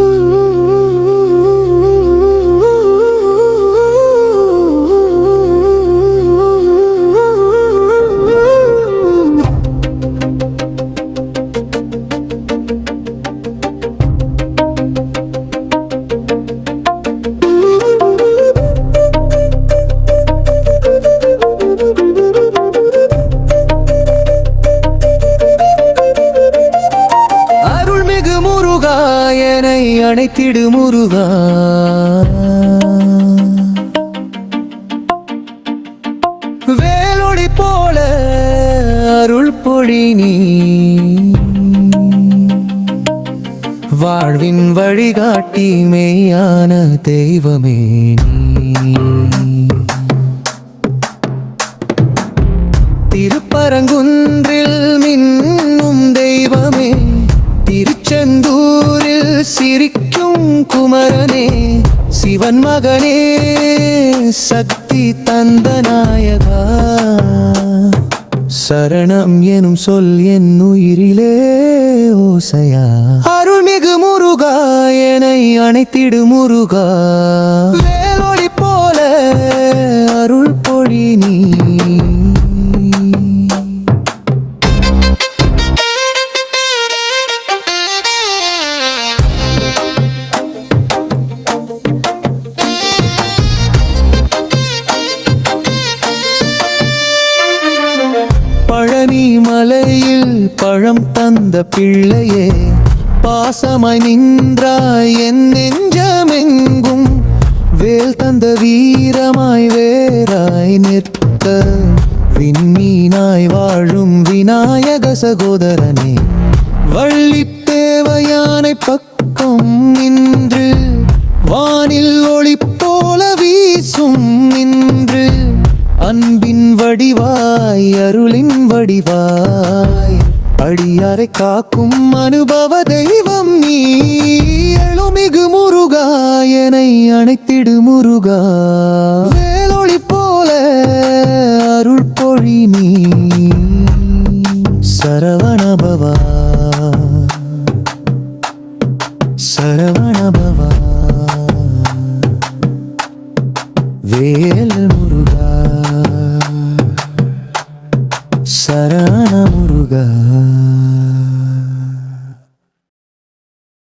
அருள்மிகு என்னை அணைத்திடு முருகா வேலொளி போல அருள் பொழி நீ. வாழ்வின் வழிகாட்டி மெய்யான தெய்வமே நீ. குமரனே சிவன் மகனே சக்தி தந்த நாயகா. சரணம் எனும் சொல் என் உயிரிலே ஓசையா. அருள்மிகு முருகா என்னை அணைத்திடு முருகா. வேலொளி போல அருள் பொழி நீ மலையில் பழம் தந்த பிள்ளையே பாசமாய் நின்றாய் என் நெஞ்சமெங்கும். வேல் தந்த வீரமாய் வேறாய் நிற்க விண்மீனாய் வாழும் விநாயக சகோதரனே. வள்ளி தேவையானை பக்கம் நின்று வானில் ஒளி போல வீசும் நின்று அன்பின் வடிவாய் அருளின் வடிவாய். அடியாரை காக்கும் அனுபவ தெய்வம் நீ. எழுமிகு முருகா என்னை அணைத்திடு முருகா. வேலொளி போல அருள் பொழி நீ. சரவணபவா. சரவணபவா. வேல் முருகா. நாராயண முருகா